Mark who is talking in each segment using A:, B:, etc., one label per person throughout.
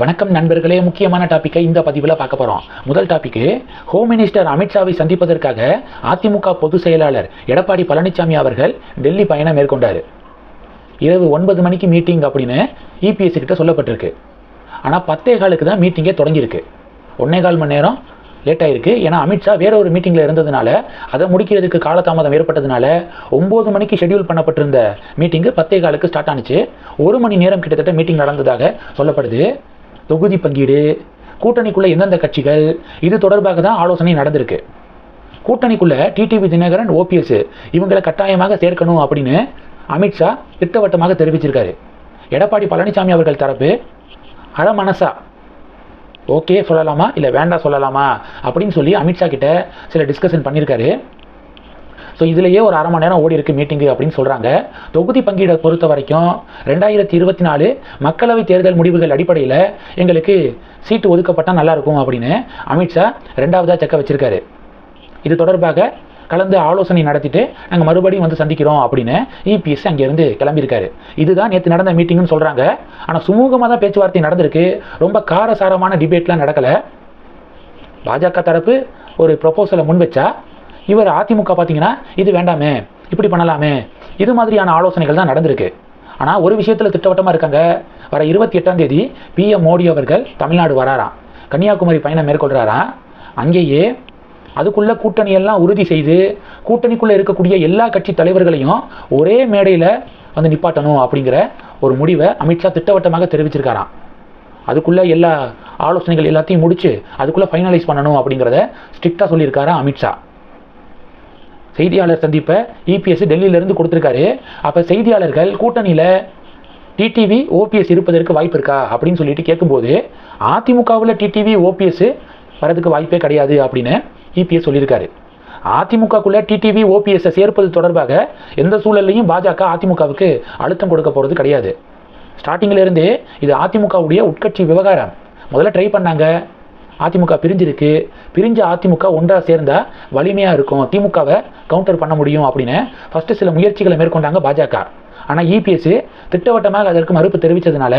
A: வணக்கம் நண்பர்களே முக்கியமான டாப்பிக்கை இந்த பதிவில் பார்க்க போகிறோம் முதல் டாப்பிக்கு ஹோம் மினிஸ்டர் அமித்ஷாவை சந்திப்பதற்காக அதிமுக பொதுச் செயலாளர் எடப்பாடி பழனிசாமி அவர்கள் டெல்லி பயணம் மேற்கொண்டார். இரவு ஒன்பது மணிக்கு மீட்டிங் அப்படின்னு இபிஎஸ் கிட்ட சொல்லப்பட்டிருக்கு. ஆனால் பத்தே காலுக்கு தான் மீட்டிங்கே தொடங்கியிருக்கு. ஒன்னே கால் மணி நேரம் லேட் ஆயிருக்கு. ஏன்னா அமித்ஷா வேற ஒரு மீட்டிங்கில் இருந்ததுனால அதை முடிக்கிறதுக்கு காலதாமதம் ஏற்பட்டதுனால ஒம்பது மணிக்கு ஷெட்யூல் பண்ணப்பட்டிருந்த மீட்டிங்கு பத்தே காலுக்கு ஸ்டார்ட் ஆனிச்சு. ஒரு மணி நேரம் கிட்டத்தட்ட மீட்டிங் நடந்ததாக சொல்லப்படுது. தொகுதி பங்கீடு கூட்டணிக்குள்ளே எந்தெந்த கட்சிகள் இது தொடர்பாக தான் ஆலோசனை நடந்திருக்கு. கூட்டணிக்குள்ளே டிடிவி தினகரன் ஓபிஎஸ் இவங்களை கட்டாயமாக சேர்க்கணும் அப்படின்னு அமித்ஷா திட்டவட்டமாக தெரிவிச்சிருக்காரு. எடப்பாடி பழனிசாமி அவர்கள் தரப்பு அறமனசா ஓகே சொல்லலாமா? இல்லை வேண்டாம் சொல்லலாமா? அப்படின்னு சொல்லி அமித்ஷா கிட்ட சில டிஸ்கஷன் பண்ணியிருக்காரு ஸோ இதுலேயே ஒரு அரை மணி நேரம் ஓடி இருக்கு மீட்டிங்கு அப்படின்னு சொல்கிறாங்க தொகுதி பங்கீடை பொறுத்த வரைக்கும் ரெண்டாயிரத்தி இருபத்தி நாலு மக்களவை தேர்தல் முடிவுகள் அடிப்படையில் எங்களுக்கு சீட்டு ஒதுக்கப்பட்டால் நல்லாயிருக்கும் அப்படின்னு அமித்ஷா ரெண்டாவதாக செக்க வச்சிருக்காரு. இது தொடர்பாக கலந்து ஆலோசனை நடத்திட்டு நாங்கள் மறுபடியும் வந்து சந்திக்கிறோம் அப்படின்னு இபிஎஸ் அங்கேருந்து கிளம்பியிருக்காரு. இதுதான் நேற்று நடந்த மீட்டிங்னு சொல்கிறாங்க ஆனால் சுமூகமாக தான் பேச்சுவார்த்தை நடந்திருக்கு. ரொம்ப காரசாரமான டிபேட்லாம் நடக்கலை. பாஜக தரப்பு ஒரு ப்ரொபோசலை முன் வச்சா இவர் அதிமுக பார்த்தீங்கன்னா இது வேண்டாமே இப்படி பண்ணலாமே. இது மாதிரியான ஆலோசனைகள் தான் நடந்திருக்கு. ஆனால் ஒரு விஷயத்தில் திட்டவட்டமாக இருக்காங்க. வர இருபத்தி எட்டாம் தேதி பிஎம் மோடி அவர்கள் தமிழ்நாடு வராராம். கன்னியாகுமரி பயணம் மேற்கொள்கிறாராம் அங்கேயே அதுக்குள்ளே கூட்டணியெல்லாம் உறுதி செய்து கூட்டணிக்குள்ளே இருக்கக்கூடிய எல்லா கட்சி தலைவர்களையும் ஒரே மேடையில் வந்து நிப்பாட்டணும் அப்படிங்கிற ஒரு முடிவை அமித்ஷா திட்டவட்டமாக தெரிவிச்சிருக்காராம். அதுக்குள்ளே எல்லா ஆலோசனைகள் எல்லாத்தையும் முடித்து அதுக்குள்ளே ஃபைனலைஸ் பண்ணணும் அப்படிங்கிறத ஸ்ட்ரிக்டாக சொல்லியிருக்காரா அமித்ஷா செய்தியாளர் சந்திப்பை இபிஎஸ் டெல்லியிலேருந்து கொடுத்துருக்காரு. அப்போ செய்தியாளர்கள் கூட்டணியில் டிடிவி ஓபிஎஸ் இருப்பதற்கு வாய்ப்பு இருக்கா அப்படின்னு சொல்லிட்டு கேட்கும்போது அதிமுகவில் டிடிவி ஓபிஎஸ் வரதுக்கு வாய்ப்பே கிடையாது அப்படின்னு இபிஎஸ் சொல்லியிருக்காரு. அதிமுகக்குள்ள டிடிவி ஓபிஎஸ்ஸை சேர்ப்பது தொடர்பாக எந்த சூழல்லையும் பாஜக அதிமுகவுக்கு அழுத்தம் கொடுக்க போகிறது கிடையாது. ஸ்டார்டிங்கிலேருந்தே இது அதிமுகவுடைய உட்கட்சி விவகாரம். முதல்ல ட்ரை பண்ணாங்க. அதிமுக பிரிஞ்சிருக்கு. பிரிஞ்ச அதிமுக ஒன்றாக சேர்ந்தால் வலிமையாக இருக்கும். திமுகவை கவுண்டர் பண்ண முடியும் அப்படின்னு ஃபஸ்ட்டு சில முயற்சிகளை மேற்கொண்டாங்க பாஜக. ஆனால் இபிஎஸ் திட்டவட்டமாக அதற்கு மறுப்பு தெரிவித்ததுனால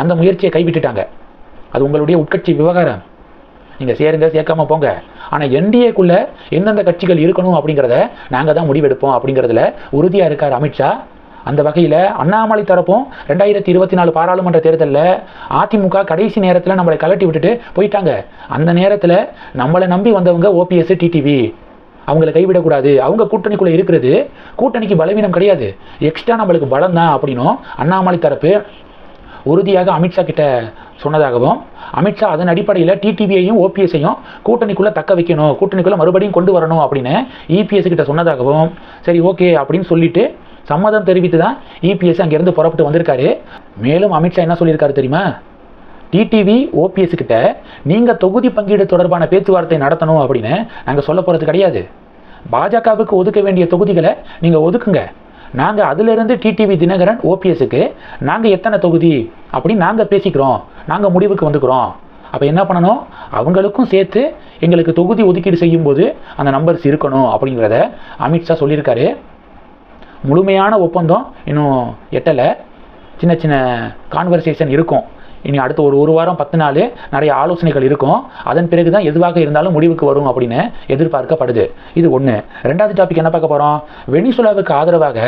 A: அந்த முயற்சியை கைவிட்டுட்டாங்க. அது உங்களுடைய உட்கட்சி விவகாரம். நீங்கள் சேருங்க சேர்க்காம போங்க. ஆனால் என்டிஏக்குள்ளே எந்தெந்த கட்சிகள் இருக்கணும் அப்படிங்கிறத நாங்கள் தான் முடிவெடுப்போம் அப்படிங்கிறதுல உறுதியாக இருக்கார் அமித்ஷா. அந்த வகையில் அண்ணாமலை தரப்பும் ரெண்டாயிரத்தி இருபத்தி நாலு பாராளுமன்ற தேர்தலில் அதிமுக கடைசி நேரத்தில் நம்மளை கலட்டி விட்டுட்டு போயிட்டாங்க. அந்த நேரத்தில் நம்மளை நம்பி வந்தவங்க ஓபிஎஸ் டிடிவி அவங்கள கைவிடக்கூடாது அவங்க கூட்டணிக்குள்ளே இருக்கிறது கூட்டணிக்கு பலவீனம் கிடையாது. எக்ஸ்ட்ரா நம்மளுக்கு பலம் தான் அப்படின்னும் அண்ணாமலை தரப்பு உறுதியாக அமித்ஷா கிட்ட சொன்னதாகவும் அமித்ஷா அதன் அடிப்படையில் டிடிவியையும் ஓபிஎஸையும் கூட்டணிக்குள்ளே தக்க வைக்கணும். கூட்டணிக்குள்ளே மறுபடியும் கொண்டு வரணும் அப்படின்னு இபிஎஸ் கிட்ட சொன்னதாகவும் சரி ஓகே அப்படின்னு சொல்லிட்டு சம்மதம் தெரிவித்து தான் இபிஎஸ் அங்கேருந்து புறப்பட்டு வந்திருக்காரு. மேலும் அமித்ஷா என்ன சொல்லியிருக்காரு தெரியுமா? டிடிவி ஓபிஎஸ் கிட்ட நீங்கள் தொகுதி பங்கீடு தொடர்பான பேச்சுவார்த்தை நடத்தணும் அப்படின்னு நாங்கள் சொல்ல போகிறது கிடையாது. பாஜகவுக்கு ஒதுக்க வேண்டிய தொகுதிகளை நீங்கள் ஒதுக்குங்க. நாங்கள் அதிலிருந்து டிடிவி தினகரன் ஓபிஎஸ்க்கு நாங்கள் எத்தனை தொகுதி அப்படின்னு நாங்கள் பேசிக்கிறோம். நாங்கள் முடிவுக்கு வந்துக்கிறோம். அப்போ என்ன பண்ணணும்? அவங்களுக்கும் சேர்த்து எங்களுக்கு தொகுதி ஒதுக்கீடு செய்யும்போது அந்த நம்பர்ஸ் இருக்கணும் அப்படிங்கிறத அமித்ஷா சொல்லியிருக்காரு. முழுமையான ஒப்பந்தம் இன்னும் எட்டலை. சின்ன சின்ன கான்வர்சேஷன் இருக்கும். இனி அடுத்த ஒரு ஒரு வாரம் பத்து நாள் நிறைய ஆலோசனைகள் இருக்கும். அதன் பிறகு தான் எதுவாக இருந்தாலும் முடிவுக்கு வரும் அப்படின்னு எதிர்பார்க்கப்படுது. இது ஒன்று ரெண்டாவது டாபிக் என்ன பார்க்க போகிறோம் வெனிசுலாவுக்கு ஆதரவாக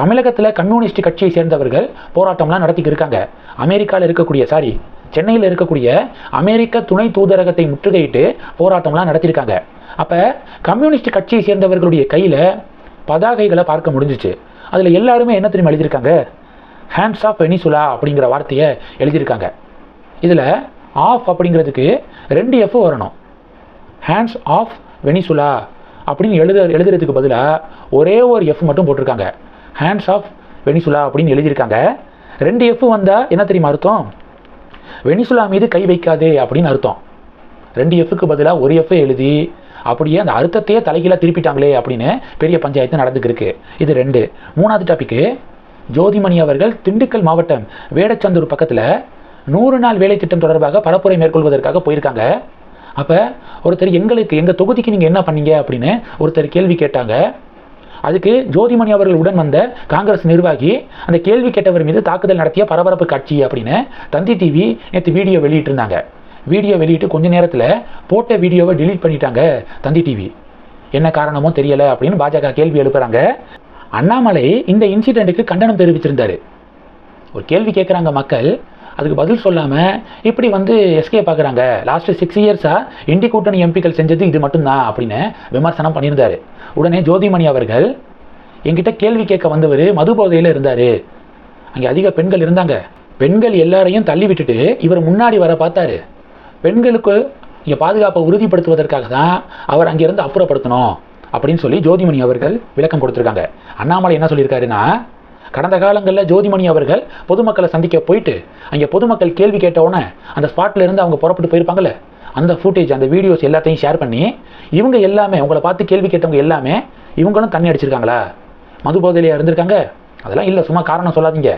A: தமிழகத்தில் கம்யூனிஸ்ட் கட்சியை சேர்ந்தவர்கள் போராட்டம்லாம் நடத்திக்கிட்டு இருக்காங்க. அமெரிக்காவில் இருக்கக்கூடிய சாரி சென்னையில் இருக்கக்கூடிய அமெரிக்க துணை தூதரகத்தை முற்றுகையிட்டு போராட்டம்லாம் நடத்தியிருக்காங்க. அப்போ கம்யூனிஸ்ட் கட்சியை சேர்ந்தவர்களுடைய கையில் பதாகைகளை பார்க்க முடிஞ்சிச்சு. அதில் எல்லாருமே என்ன தெரியுமா எழுதியிருக்காங்க? ஹேண்ட்ஸ் ஆஃப் வெனிசுலா அப்படிங்கிற வார்த்தையை எழுதியிருக்காங்க. இதில் ஆஃப் அப்படிங்கிறதுக்கு ரெண்டு எஃப் வரணும். ஹேண்ட்ஸ் ஆஃப் வெனிசுலா அப்படின்னு எழுத எழுதுறதுக்கு பதிலாக ஒரே ஒரு எஃப் மட்டும் போட்டிருக்காங்க. ஹேண்ட்ஸ் ஆஃப் வெனிசுலா அப்படின்னு எழுதியிருக்காங்க. ரெண்டு எஃப் வந்தால் என்ன தெரியுமா அர்த்தம்? வெனிசுலா மீது கை வைக்காதே அப்படின்னு அர்த்தம். ரெண்டு எஃப்க்கு பதிலாக ஒரு எஃப் எழுதி அப்படியே அந்த அர்த்தத்தையே தலைகீழாக திருப்பிட்டாங்களே அப்படின்னு பெரிய பஞ்சாயத்து நடந்துக்கிருக்கு. இது ரெண்டு. மூணாவது டாபிக்கு ஜோதிமணி அவர்கள் திண்டுக்கல் மாவட்டம் வேடச்சந்தூர் பக்கத்தில் நூறு நாள் வேலை திட்டம் தொடர்பாக பரப்புரை மேற்கொள்வதற்காக போயிருக்காங்க. அப்போ ஒருத்தர் எங்களுக்கு எங்கள் தொகுதிக்கு நீங்கள் என்ன பண்ணீங்க அப்படின்னு ஒருத்தர் கேள்வி கேட்டாங்க. அதுக்கு ஜோதிமணி அவர்கள் உடன் வந்த காங்கிரஸ் நிர்வாகி அந்த கேள்வி கேட்டவர் மீது தாக்குதல் நடத்திய பரபரப்பு காட்சி அப்படின்னு தந்தி டிவி நேற்று வீடியோ வெளியிட்டிருந்தாங்க. வீடியோ வெளியிட்டு கொஞ்ச நேரத்தில் போட்ட வீடியோவை டிலீட் பண்ணிட்டாங்க தந்தி டிவி என்ன காரணமோ தெரியல அப்படின்னு பாஜக கேள்வி எழுப்புறாங்க. அண்ணாமலை இந்த இன்சிடெண்ட்டுக்கு கண்டனம் தெரிவிச்சிருந்தாரு. ஒரு கேள்வி கேட்குறாங்க மக்கள். அதுக்கு பதில் சொல்லாமல் இப்படி வந்து எஸ்கே பார்க்குறாங்க லாஸ்ட்டு சிக்ஸ் இயர்ஸாக இண்டி கூட்டணி எம்பிக்கள் செஞ்சது இது மட்டும்தான் அப்படின்னு விமர்சனம் பண்ணியிருந்தாரு. உடனே ஜோதிமணி அவர்கள் என்கிட்ட கேள்வி கேட்க வந்தவர் மது போதையில் இருந்தார். அங்கே அதிக பெண்கள் இருந்தாங்க. பெண்கள் எல்லாரையும் தள்ளி விட்டுட்டு இவர் முன்னாடி வர பார்த்தாரு. பெண்களுக்கு இங்கே பாதுகாப்பை உறுதிப்படுத்துவதற்காக தான் அவர் அங்கேருந்து அப்புறப்படுத்தணும் அப்படின்னு சொல்லி ஜோதிமணி அவர்கள் விளக்கம் கொடுத்துருக்காங்க. அண்ணாமலை என்ன சொல்லியிருக்காருன்னா கடந்த காலங்களில் ஜோதிமணி அவர்கள் பொதுமக்களை சந்திக்க போயிட்டு அங்கே பொதுமக்கள் கேள்வி கேட்டவுடனே அந்த ஸ்பாட்டில் இருந்து அவங்க புறப்பட்டு போயிருப்பாங்கல்ல அந்த ஃபுட்டேஜ் அந்த வீடியோஸ் எல்லாத்தையும் ஷேர் பண்ணி இவங்க எல்லாமே உங்களை பார்த்து கேள்வி கேட்டவங்க எல்லாமே இவங்களும் தண்ணி அடிச்சிருக்காங்களா? மது போதையிலையாக இருந்திருக்காங்க? அதெல்லாம் இல்லை சும்மா காரணம் சொல்லாதீங்க.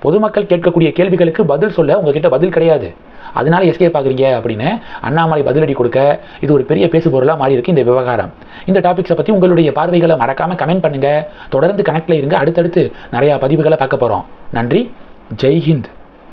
A: பொதுமக்கள் கேட்கக்கூடிய கேள்விகளுக்கு பதில் சொல்ல உங்ககிட்ட பதில் கிடையாது. அதனால எஸ்கே பார்க்குறீங்க அப்படின்னு அண்ணாமலை பதிலடி கொடுக்க இது ஒரு பெரிய பேசு பொருளாக மாறி இருக்கு இந்த விவகாரம். இந்த டாபிக்ஸை பற்றி உங்களுடைய பார்வைகளை மறக்காம கமெண்ட் பண்ணுங்க. தொடர்ந்து கனெக்டில் இருங்க. அடுத்தடுத்து நிறையா பதிவுகளை பார்க்க போகிறோம் நன்றி. ஜெய்ஹிந்த்